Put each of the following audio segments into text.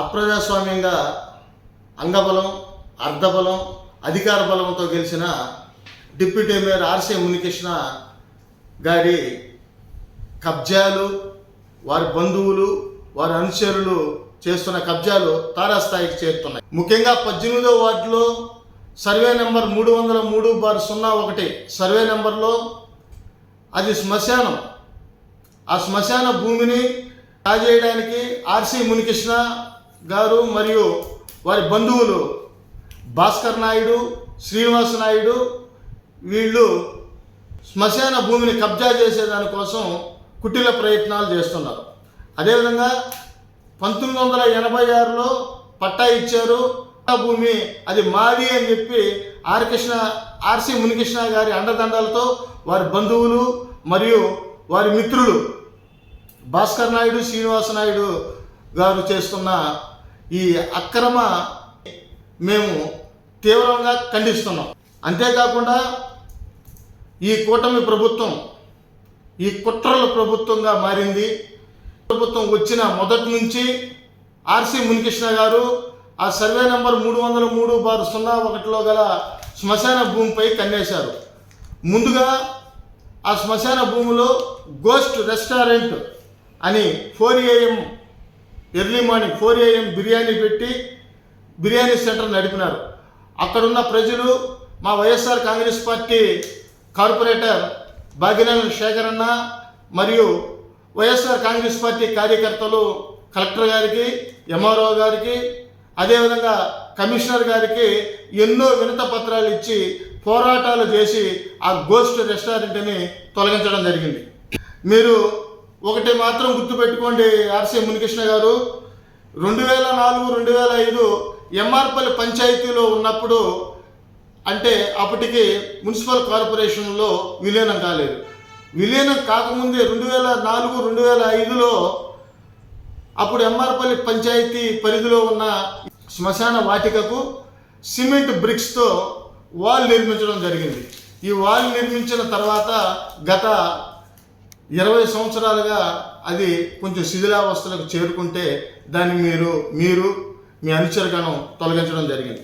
అప్రజాస్వామ్యంగా అంగబలం అర్ధబలం అధికార బలంతో గెలిచిన డిప్యూటీ మేయర్ ఆర్సీ మునికృష్ణ గారి కబ్జాలు వారి బంధువులు వారి అనుచరులు చేస్తున్న కబ్జాలు తారాస్థాయికి చేరుతున్నాయి. ముఖ్యంగా పద్దెనిమిదో వార్డులో సర్వే నెంబర్ మూడు వందల మూడు బార్ సున్నా ఒకటి సర్వే నెంబర్లో అది శ్మశానం. ఆ శ్మశాన భూమిని కాజేయడానికి ఆర్సి మునికృష్ణ గారు మరియు వారి బంధువులు భాస్కర్ నాయుడు శ్రీనివాస నాయుడు వీళ్ళు శ్మశాన భూమిని కబ్జా చేసేదానికోసం కుటిల ప్రయత్నాలు చేస్తున్నారు. అదేవిధంగా పంతొమ్మిది వందల ఎనభై ఆరులో పట్టా ఇచ్చారు. భూమి అది మాది అని చెప్పి ఆర్ కృష్ణ ఆర్సి మునికృష్ణ గారి అండదండలతో వారి బంధువులు మరియు వారి మిత్రులు భాస్కర్ నాయుడు శ్రీనివాస నాయుడు గారు చేస్తున్న ఈ అక్రమ మేము తీవ్రంగా ఖండిస్తున్నాం. అంతేకాకుండా ఈ కూటమి ప్రభుత్వం ఈ కుట్రల ప్రభుత్వంగా మారింది. ప్రభుత్వం వచ్చిన మొదటి నుంచి ఆర్సి మునికృష్ణ గారు ఆ సర్వే నెంబర్ మూడు వందల మూడు బారు సున్నా ఒకటిలో గల శ్మశాన భూమిపై కన్నేశారు. ముందుగా ఆ శ్మశాన భూమిలో గోస్ట్ రెస్టారెంట్ అని four AM early morning four AM biryani పెట్టి బిర్యానీ సెంటర్ నడిపినారు. అక్కడున్న ప్రజలు మా వైఎస్ఆర్ కాంగ్రెస్ పార్టీ కార్పొరేటర్ భాగ్యనగర్ శేఖర్ అన్న మరియు వైఎస్ఆర్ కాంగ్రెస్ పార్టీ కార్యకర్తలు కలెక్టర్ గారికి ఎంఆర్ఓ గారికి అదేవిధంగా కమిషనర్ గారికి ఎన్నో వినత పత్రాలు ఇచ్చి పోరాటాలు చేసి ఆ గోస్ట్ రెస్టారెంట్ని తొలగించడం జరిగింది. మీరు ఒకటి మాత్రం గుర్తుపెట్టుకోండి ఆర్సీ మునికృష్ణ గారు. రెండు వేల నాలుగు రెండు వేల ఐదు ఎంఆర్పల్లి పంచాయతీలో ఉన్నప్పుడు అంటే అప్పటికి మున్సిపల్ కార్పొరేషన్లో విలీనం కాలేదు. విలీనం కాకముందే రెండు వేల నాలుగు రెండు వేల ఐదులో అప్పుడు ఎంఆర్పల్లి పంచాయతీ పరిధిలో ఉన్న శ్మశాన వాటికకు సిమెంట్ బ్రిక్స్తో వాల్ నిర్మించడం జరిగింది. ఈ వాల్ నిర్మించిన తర్వాత గత ఇరవై సంవత్సరాలుగా అది కొంచెం శిథిలావస్థలకు చేరుకుంటే దాన్ని మీరు మీరు మీ అనుచరగణం తొలగించడం జరిగింది.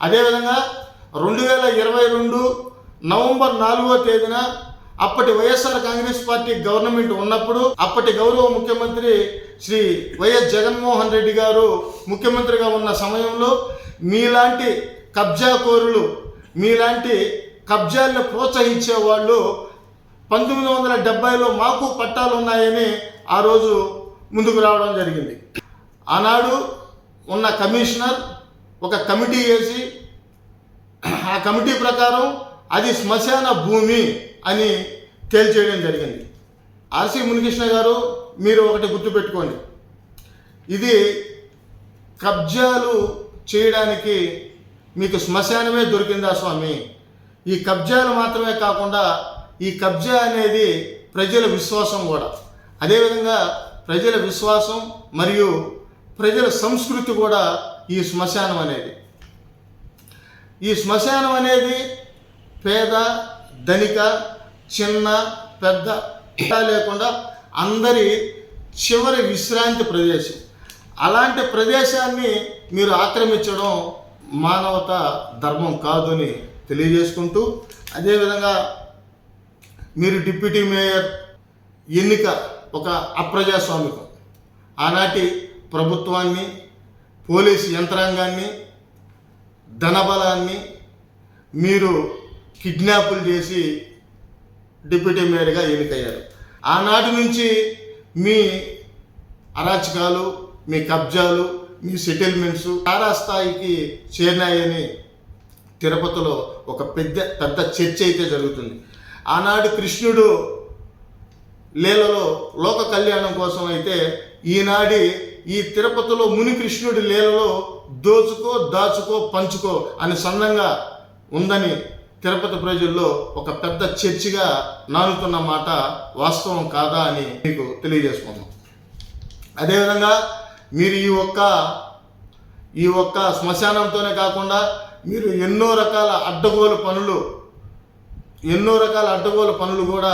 అదేవిధంగా రెండు వేల ఇరవై రెండు నవంబర్ నాలుగో తేదీన అప్పటి వైఎస్ఆర్ కాంగ్రెస్ పార్టీ గవర్నమెంట్ ఉన్నప్పుడు అప్పటి గౌరవ ముఖ్యమంత్రి శ్రీ వైఎస్ జగన్మోహన్ రెడ్డి గారు ముఖ్యమంత్రిగా ఉన్న సమయంలో మీలాంటి కబ్జాకోరులు మీలాంటి కబ్జాలను ప్రోత్సహించే వాళ్ళు పంతొమ్మిది వందల డెబ్బైలో మాకు పట్టాలు ఉన్నాయని ఆ రోజు ముందుకు రావడం జరిగింది. ఆనాడు ఉన్న కమిషనర్ ఒక కమిటీ వేసి ఆ కమిటీ ప్రకారం అది శ్మశాన భూమి అని తేల్చేయడం జరిగింది. ఆర్సి మునికృష్ణ గారు మీరు ఒకటి గుర్తుపెట్టుకోండి. ఇది కబ్జాలు చేయడానికి మీకు శ్మశానమే దొరికిందా స్వామి? ఈ కబ్జాలు మాత్రమే కాకుండా ఈ కబ్జా అనేది ప్రజల విశ్వాసం కూడా. అదేవిధంగా ప్రజల విశ్వాసం మరియు ప్రజల సంస్కృతి కూడా ఈ శ్మశానం అనేది. ఈ శ్మశానం అనేది పేద ధనిక చిన్న పెద్ద లేకుండా అందరి చివరి విశ్రాంతి ప్రదేశం. అలాంటి ప్రదేశాన్ని మీరు ఆక్రమించడం మానవత ధర్మం కాదు అని తెలియజేసుకుంటూ అదేవిధంగా మీరు డిప్యూటీ మేయర్ ఎన్నిక ఒక అప్రజాస్వామికం. ఆనాటి ప్రభుత్వాన్ని పోలీసు యంత్రాంగాన్ని ధనబలాన్ని మీరు కిడ్నాపులు చేసి డిప్యూటీ మేయర్గా ఎన్నికయ్యారు. ఆనాటి నుంచి మీ అరాచకాలు మీ కబ్జాలు మీ సెటిల్మెంట్స్ తారాస్థాయికి చేరినాయని తిరుపతిలో ఒక పెద్ద పెద్ద చర్చ అయితే జరుగుతుంది. ఆనాడు కృష్ణుడు లీలలో లోక కళ్యాణం కోసం అయితే ఈనాడి ఈ తిరుపతిలో ముని కృష్ణుడి లీలలో దోచుకో దాచుకో పంచుకో అని సన్నంగా ఉందని తిరుపతి ప్రజల్లో ఒక పెద్ద చర్చిగా నానుతున్న మాట వాస్తవం కాదా అని మీకు తెలియజేసుకున్నాం అదేవిధంగా మీరు ఈ ఒక్క ఈ ఒక్క శ్మశానంతోనే కాకుండా మీరు ఎన్నో రకాల అడ్డగోలు పనులు ఎన్నో రకాల అడ్డగోలు పనులు కూడా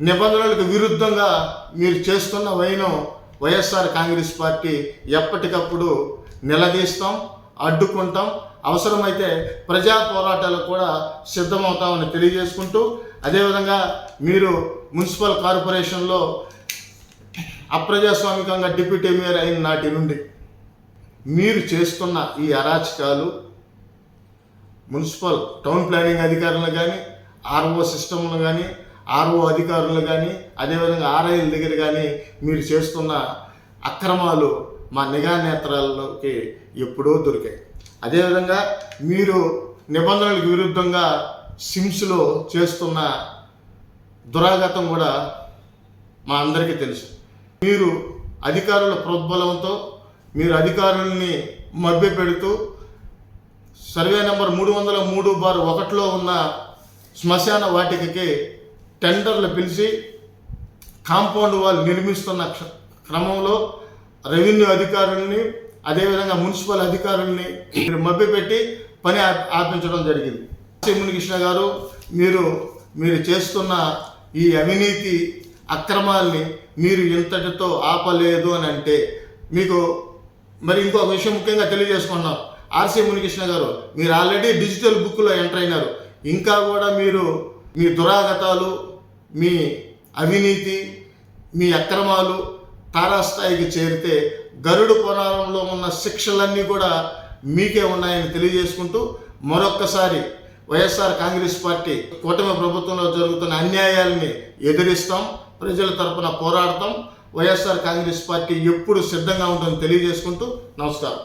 నిబంధనలకు విరుద్ధంగా మీరు చేస్తున్న వైనం వైఎస్ఆర్ కాంగ్రెస్ పార్టీ ఎప్పటికప్పుడు నిలదీస్తాం అడ్డుకుంటాం. అవసరమైతే ప్రజా పోరాటాలకు కూడా సిద్ధమవుతామని తెలియజేసుకుంటూ అదేవిధంగా మీరు మున్సిపల్ కార్పొరేషన్లో అప్రజాస్వామికంగా డిప్యూటీ మేయర్ అయిన నాటి నుండి మీరు చేస్తున్న ఈ అరాచకాలు మున్సిపల్ టౌన్ ప్లానింగ్ అధికారులను కానీ ఆర్ఓ సిస్టమ్లు కానీ ఆర్ఓ అధికారులు కానీ అదేవిధంగా ఆర్ఐల దగ్గర కానీ మీరు చేస్తున్న అక్రమాలు మా నిఘా నేత్రాల్లోకి ఎప్పుడో దొరికాయి. అదేవిధంగా మీరు నిబంధనలకు విరుద్ధంగా సిమ్స్లో చేస్తున్న దురాగతం కూడా మా అందరికీ తెలుసు. మీరు అధికారుల ప్రోద్బలంతో మీరు అధికారుల్ని మభ్యపెడుతూ సర్వే నెంబర్ మూడు వందల మూడు బార్ ఒకటిలో ఉన్న శ్మశాన వాటికకి టెండర్లు పిలిచి కాంపౌండ్ వాల్ నిర్మిస్తున్న క్రమంలో రెవెన్యూ అధికారుల్ని అదేవిధంగా మున్సిపల్ అధికారుల్ని మీరు మభ్యపెట్టి పని ఆపించడం జరిగింది సి. మునికృష్ణ గారు మీరు మీరు చేస్తున్న ఈ అవినీతి అక్రమాల్ని మీరు ఇంతటితో ఆపలేదు అని అంటే మీకు మరి ఇంకొక విషయం ముఖ్యంగా తెలియజేసుకున్నాం ఆర్సీ మునికృష్ణ గారు మీరు ఆల్రెడీ డిజిటల్ బుక్లో ఎంటర్ అయినారు ఇంకా కూడా మీరు మీ దురాగతాలు మీ అవినీతి మీ అక్రమాలు తారాస్థాయికి చేరితే గరుడు పురాణంలో ఉన్న శిక్షలన్నీ కూడా మీకే ఉన్నాయని తెలియజేసుకుంటూ మరొక్కసారి వైఎస్ఆర్ కాంగ్రెస్ పార్టీ కూటమి ప్రభుత్వంలో జరుగుతున్న అన్యాయాల్ని ఎదిరిస్తాం ప్రజల తరపున పోరాడతాం. వైఎస్ఆర్ కాంగ్రెస్ పార్టీ ఎప్పుడు సిద్ధంగా ఉంటుందని తెలియజేసుకుంటూ నమస్కారం.